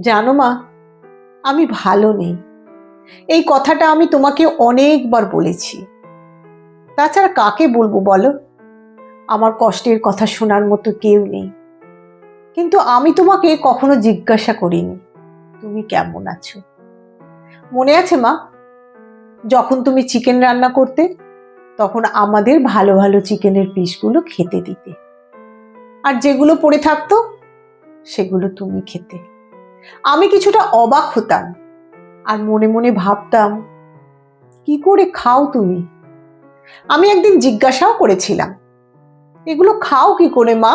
জানো মা, আমি ভালো নেই। এই কথাটা আমি তোমাকে অনেকবার বলেছি। তাছাড়া কাকে বলব বলো? আমার কষ্টের কথা শোনার মতো কেউ নেই। কিন্তু আমি তোমাকে কখনো জিজ্ঞাসা করিনি, তুমি কেমন আছো? মনে আছে মা, যখন তুমি চিকেন রান্না করতে, তখন আমাদের ভালো ভালো চিকেনের পিসগুলো খেতে দিতে। আর যেগুলো পড়ে থাকতো, সেগুলো তুমি খেতে। আমি কিছুটা অবাক হতাম আর মনে মনে ভাবতাম, কি করে খাও তুমি? আমি একদিন জিজ্ঞাসাও করেছিলাম, এগুলো খাও কি করে, মা?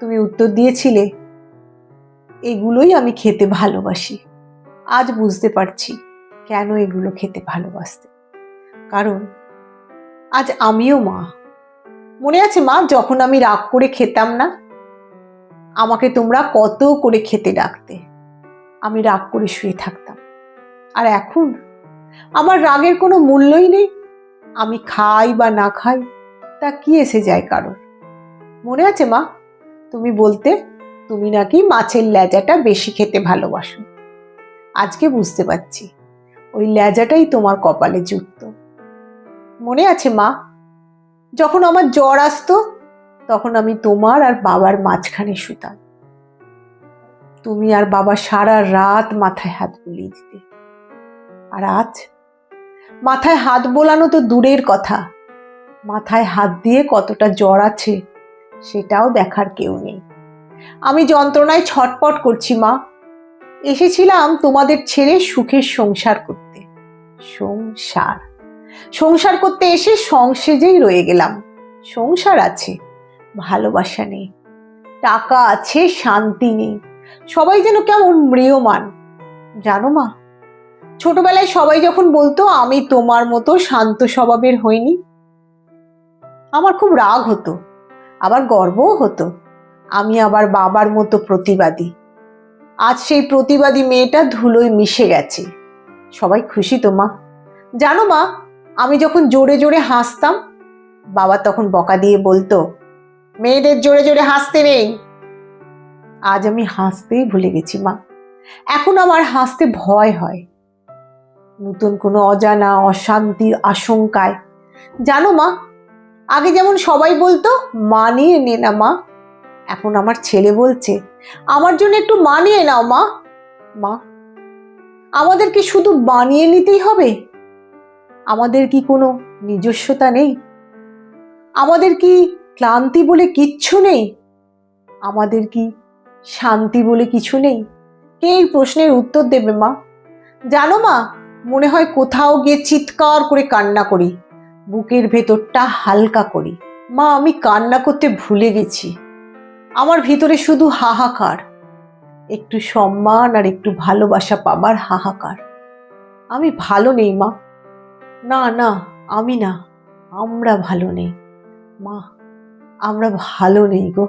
তুমি উত্তর দিয়েছিলে, এগুলোই আমি খেতে ভালোবাসি। আজ বুঝতে পারছি কেন এগুলো খেতে ভালোবাসতে। কারণ আজ আমিও মা। মনে আছে মা, যখন আমি রাগ করে খেতাম না আমাকে তোমরা কত করে খেতে ডাকতে। আমি রাগ করে শুয়ে থাকতাম। আর এখন? আমার রাগের কোনো মূল্যই নেই। আমি খাই বা না খাই, তা কি এসে যায় কারোর? মনে আছে মা? তুমি বলতে, তুমি নাকি মাছের ল্যাজাটা বেশি খেতে ভালোবাসো। আজকে বুঝতে পারছি, ওই ল্যাজাটাই তোমার কপালে জুটত মনে আছে মা? যখন আমার জ্বর আসতো তখন আমি তোমার আর বাবার মাঝখানে শুতাম। তুমি আর বাবা সারা রাত মাথায় হাত বুলিয়ে দিতে। আর আজ? মাথায় হাত বোলানো তো দূরের কথা। মাথায় হাত দিয়ে কতটা জ্বর আছে সেটাও দেখার কেউ নেই। আমি যন্ত্রণায় ছটপট করছি, মা। এসেছিলাম তোমাদের ছেড়ে সুখের সংসার করতে। সংসার। সংসার করতে এসে সংসেজেই রয়ে গেলাম। সংসার আছে। ভালোবাসা নেই। টাকা আছে, শান্তি নেই। সবাই যেন কেমন ম্রিয়মান। জানো মা, ছোটবেলায় সবাই যখন বলতো, আমি তোমার মতো শান্ত স্বভাবের হইনি। আমার খুব রাগ হতো, আবার গর্বও হতো। আমি আবার বাবার মতো প্রতিবাদী। আজ সেই প্রতিবাদী মেয়েটা ধুলোয় মিশে গেছে। সবাই খুশি তো মা। জানো মা, আমি যখন জোরে জোরে হাসতাম, বাবা তখন বকা দিয়ে বলতো মেয়েদের জোরে জোরে হাসতে নেই। আজ আমি হাসতেই ভুলে গেছি, মা। এখন আমার হাসতে ভয় হয়। নতুন কোনো অজানা অশান্তির আশঙ্কায়। জানো, মা, আগে যেমন সবাই বলতো, মানিয়ে নে না, মা। এখন আমার ছেলে বলছে, আমার জন্য একটু মানিয়ে নাও, মা। মা আমাদের কি শুধু বানিয়ে নিতেই হবে? আমাদের কি কোনো নিজস্বতা নেই? আমাদের কি ক্লান্তি বলে কিচ্ছু নেই? আমাদের কি শান্তি বলে কিছু নেই? কে এই প্রশ্নের উত্তর দেবে মা? জানো মা, মনে হয় কোথাও গিয়ে চিৎকার করে কান্না করি। বুকের ভেতরটা হালকা করি। মা, আমি কান্না করতে ভুলে গেছি। আমার ভিতরে শুধু হাহাকার। একটু সম্মান আর একটু ভালোবাসা পাবার হাহাকার। আমি ভালো নেই মা। না না, আমি না। আমরা ভালো নেই। মা আমরা ভালো নেই গো।